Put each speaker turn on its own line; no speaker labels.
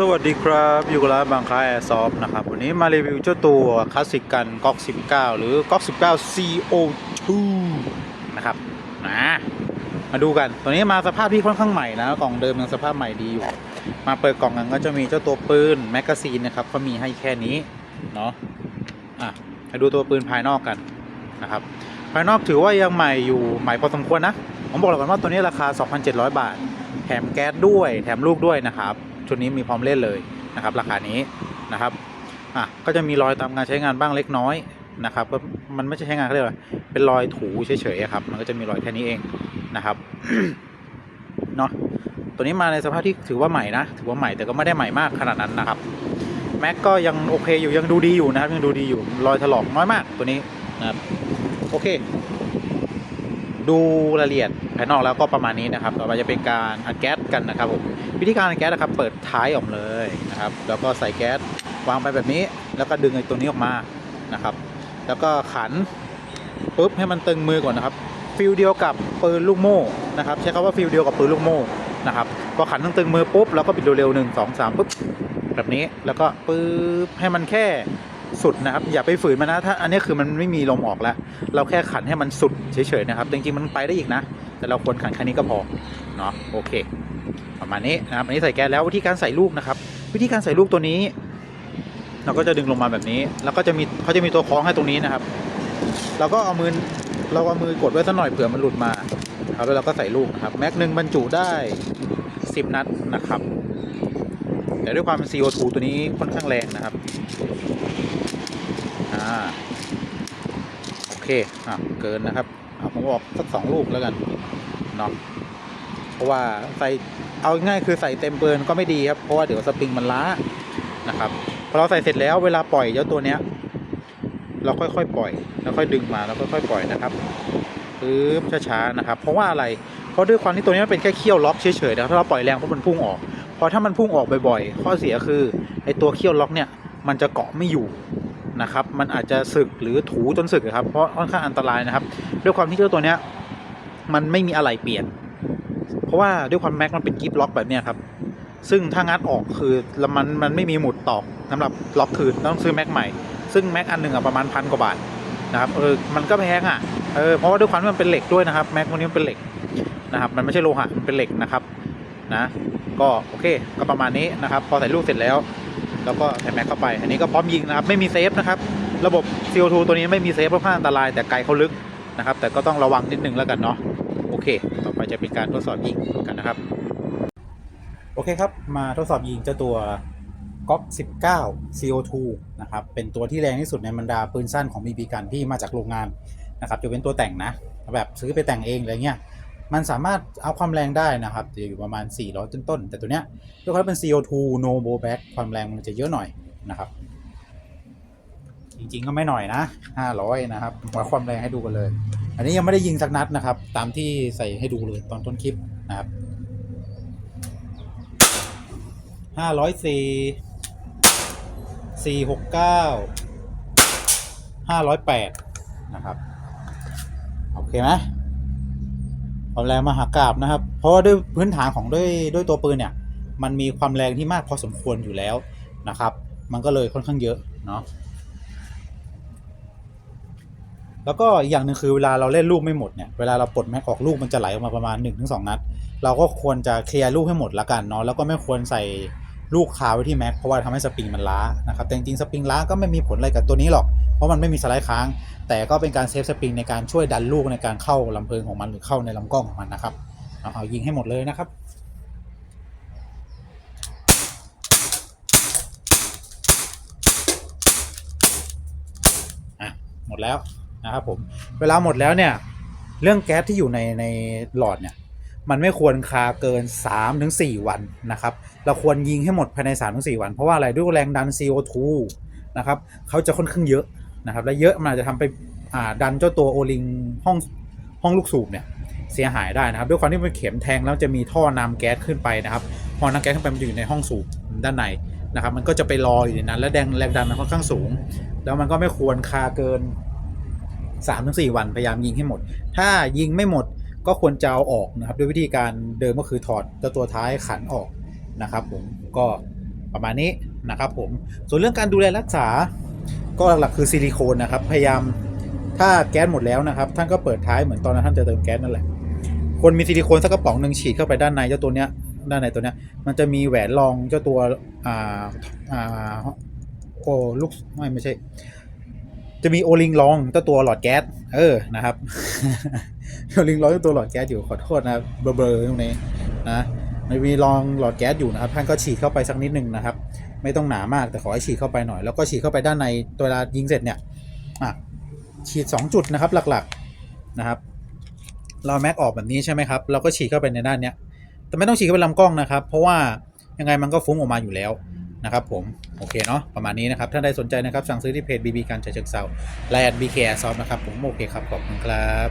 สวัสดีครับ อยู่กับร้านบางค้าแอร์ซอฟนะครับ วันนี้มารีวิวเจ้าตัวคลาสสิกกันก๊อก19 หรือก๊อก19 CO2 นะครับนะมาดูกันตัวนี้มาสภาพที่ค่อนข้างใหม่นะกล่องเดิมยังสภาพใหม่ดีอยู่ มาเปิดกล่องกันก็จะมีเจ้าตัวปืนแมกกาซีนนะครับเขามีให้แค่นี้เนาะอะมาดูตัวปืนภายนอกกันนะครับภายนอกถือว่ายังใหม่อยู่ใหม่พอสมควรนะผมบอกเลยก่อนว่าตัวนี้ราคา 2,700 บาท แถมแก๊สด้วยแถมลูกด้วยนะครับ ชุดนี้มีพร้อมเล่นเลยนะครับ ราคานี้นะครับอะก็จะมีรอยตามการใช้งานบ้างเล็กน้อยนะครับก็มันไม่ใช่ใช้งานเขาเรียกว่าเป็นรอยถูเฉยๆครับ มันก็จะมีรอยแค่นี้เองนะครับเนาะตัวนี้มาในสภาพที่ถือว่าใหม่นะถือว่าใหม่แต่ก็ไม่ได้ใหม่มากขนาดนั้นนะครับแม็กก็ยังโอเคอยู่ยังดูดีอยู่นะครับยังดูดีอยู่รอยถลอกน้อยมากตัวนี้นะครับโอเค ดูรายละเอียดภายนอกแล้วก็ประมาณนี้นะครับ ต่อไปจะเป็นการอัดแก๊สกันนะครับผมวิธีการอัดแก๊สนะครับ เปิดท้ายออกเลยนะครับ แล้วก็ใส่แก๊สวางไปแบบนี้ แล้วก็ดึงไอ้ตัวนี้ออกมานะครับ แล้วก็ขันปุ๊บให้มันตึงมือก่อนนะครับฟิลเดียวกับปืนลูกโม่นะครับใช้คำว่าฟิลเดียวกับปืนลูกโม่นะครับพอขันตึงๆมือปุ๊บแล้วก็บิดเร็วๆหนึ่งสองสามปุ๊บแบบนี้แล้วก็ปุ๊บให้มันแค่ สุดนะครับ อย่าไปฝืนมันนะถ้าอันนี้คือมันไม่มีลมออกแล้ว เราแค่ขันให้มันสุดเฉยๆนะครับจริงๆมันไปได้อีกนะ แต่เราควรขันแค่นี้ก็พอเนาะโอเค ประมาณนี้นะครับอันนี้ใส่แก๊สแล้ววิธีการใส่ลูกนะครับ วิธีการใส่ลูกตัวนี้ เราก็จะดึงลงมาแบบนี้ แล้วก็จะมีเขาจะมีตัวคล้องให้ตรงนี้นะครับ เราก็เอามือเราเอามือกดไว้สักหน่อยเผื่อมันหลุดมาครับแล้วเราก็ใส่ลูกนะครับแม็กหนึ่งบรรจุได้ 10 นัดนะครับ แต่ด้วยความเป็น CO2 ตัวนี้ค่อนข้างแรงนะครับ อ่า โอเค อะ เกินนะครับเอาผมบอกสักสองลูกแล้วกัน เนาะ เพราะว่าใส่ เอาง่ายคือใส่เต็มเบิร์นก็ไม่ดีครับ เพราะว่าเดี๋ยวสปริงมันล้า นะครับ พอเราใส่เสร็จแล้วเวลาปล่อยเจ้าตัวเนี้ย เราค่อยๆปล่อย แล้วค่อยดึงมาแล้วค่อยๆปล่อยนะครับปึ๊บช้าๆนะครับ เพราะว่าอะไร เพราะด้วยความที่ตัวนี้มันเป็นแค่เขี้ยวล็อกเฉยๆนะครับถ้าเราปล่อยแรงปุ๊บมันพุ่งออก พอถ้ามันพุ่งออกบ่อยๆ ข้อเสียคือไอตัวเขี้ยวล็อกเนี่ยมันจะเกาะไม่อยู่นะครับ มันอาจจะสึกหรือถูจนสึกครับ เพราะค่อนข้างอันตรายนะครับ ด้วยความที่เจ้าตัวเนี้ยมันไม่มีอะไรเปลี่ยน เพราะว่าด้วยความแม็กมันเป็นกิฟล็อกแบบเนี้ยครับ ซึ่งถ้างัดออกคือแล้วมันมันไม่มีหมุดตอกสำหรับล็อกคืนต้องซื้อแม็กใหม่ ซึ่งแม็กอันหนึ่งอะประมาณพันกว่าบาทนะครับ เออ มันก็แพงอะ เออ เพราะว่าด้วยความที่มันเป็นเหล็กด้วยนะครับ แม็กพวกนี้มันเป็นเหล็กนะครับ มันไม่ใช่โลหะ มันเป็นเหล็กนะครับ นะ ก็โอเคก็ประมาณนี้นะครับ พอใส่ลูกเสร็จแล้ว แล้วก็ใส่แม็กเข้าไป อันนี้ก็พร้อมยิงนะครับ ไม่มีเซฟนะครับ ระบบ CO2 ตัวนี้ไม่มีเซฟค่อนข้างอันตราย แต่ไกลเขาลึกนะครับ แต่ก็ต้องระวังนิดนึงแล้วกันเนาะโอเค ต่อไปจะเป็นการทดสอบยิงกันนะครับ โอเคครับ มาทดสอบยิงเจ้าตัวก๊อก19 CO2 นะครับ เป็นตัวที่แรงที่สุดในบรรดาปืนสั้นของ BB กันที่มาจากโรงงานนะครับจะเป็นตัวแต่งนะ แบบซื้อไปแต่งเองอะไรเงี้ย มันสามารถเอาความแรงได้นะครับจะอยู่ประมาณ 400 ต้นๆ แต่ตัวเนี้ยด้วยความเป็น CO2 no blowback ความแรงมันจะเยอะหน่อยนะครับ จริงๆก็ไม่หน่อยนะ 500 นะครับวัดความแรงให้ดูกันเลย อันนี้ยังไม่ได้ยิงสักนัดนะครับ ตามที่ใส่ให้ดูเลยตอนต้นคลิปนะครับห้าร้อยสี่สี่หกเก้าห้าร้อยแปดนะครับ โอเคไหม ความแรงมหากราบนะครับ เพราะว่าด้วยพื้นฐานของด้วยด้วยตัวปืนเนี่ย มันมีความแรงที่มากพอสมควรอยู่แล้วนะครับ มันก็เลยค่อนข้างเยอะเนาะแล้วก็อีกอย่างหนึ่งคือเวลาเราเล่นลูกไม่หมดเนี่ยเวลาเราปลดแม็กออกลูกมันจะไหลออกมาประมาณ1-2นัดเราก็ควรจะเคลียร์ลูกให้หมดละกันเนาะแล้วก็ไม่ควรใส่ ลูกคาไว้ที่แม็กเพราะว่าทำให้สปริงมันล้านะครับแต่จริงๆสปริงล้าก็ไม่มีผลอะไรกับตัวนี้หรอก เพราะมันไม่มีสไลด์ค้าง แต่ก็เป็นการเซฟสปริงในการช่วยดันลูกในการเข้าลำเพลิงของมันหรือเข้าในลำกล้องของมันนะครับเอาเอายิงให้หมดเลยนะครับหมดแล้วนะครับผมเวลาหมดแล้วเนี่ยเรื่องแก๊สที่อยู่ในในหลอดเนี่ย มันไม่ควรคาเกิน 3-4 วันนะครับ เราควรยิงให้หมดภายใน 3-4 วัน เพราะว่าอะไรด้วยแรงดัน CO2 นะครับเขาจะค่อนข้างเยอะนะครับ และเยอะมันอาจจะทำไปอ่าดันเจ้าตัวโอลิงห้องห้องลูกสูบเนี่ยเสียหายได้นะครับ ด้วยความที่เป็นเข็มแทงแล้วจะมีท่อนำแก๊สขึ้นไปนะครับ พอนำแก๊สขึ้นไปมันอยู่ในห้องสูบด้านในนะครับ มันก็จะไปรออยู่ในนั้น และแรงแรงดันมันค่อนข้างสูง แล้วมันก็ไม่ควรคาเกิน3-4วันพยายามยิงให้หมด ถ้ายิงไม่หมด ก็ควรจะเอาออกนะครับด้วยวิธีการเดิมก็คือถอดเจ้าตัวท้ายขันออกนะครับ ผมก็ประมาณนี้นะครับ ผมส่วนเรื่องการดูแลรักษา ก็หลักๆคือซิลิโคนนะครับ พยายามถ้าแก๊สหมดแล้วนะครับ ท่านก็เปิดท้ายเหมือนตอนนั้นท่านจะเติมแก๊สนั่นแหละควรมีซิลิโคนสักกระป๋องหนึ่งฉีดเข้าไปด้านในเจ้าตัวเนี้ยด้านในตัวเนี้ยมันจะมีแหวนรองเจ้าตัวอ่าอ่าโอ้ลูกไม่ไม่ใช่ จะมีโอลิงรองเจ้าตัวหลอดแก๊สเออนะครับโอลิงรองเจ้าตัวหลอดแก๊สอยู่ขอโทษนะครับเบลอๆตรงนี้นะมันมีรองหลอดแก๊สอยู่นะครับท่านก็ฉีดเข้าไปสักนิดนึงนะครับ ไม่ต้องหนามากแต่ขอให้ฉีดเข้าไปหน่อย แล้วก็ฉีดเข้าไปด้านในตัวเวลายิงเสร็จเนี่ยอะฉีด 2 จุดนะครับหลักๆนะครับ เราแม็กออกแบบนี้ใช่ไหมครับเราก็ฉีดเข้าไปในด้านเนี้ยแต่ไม่ต้องฉีดเข้าไปลำกล้องนะครับ เพราะว่ายังไงมันก็ฟุ้งออกมาอยู่แล้วนะครับผม โอเคเนาะประมาณนี้นะครับถ้าใดสนใจนะครับ สั่งซื้อที่เพจ BB การฉะเชิงเซาไละแอด BK Airsoft นะครับ ผมโอเคครับ ขอบคุณครับ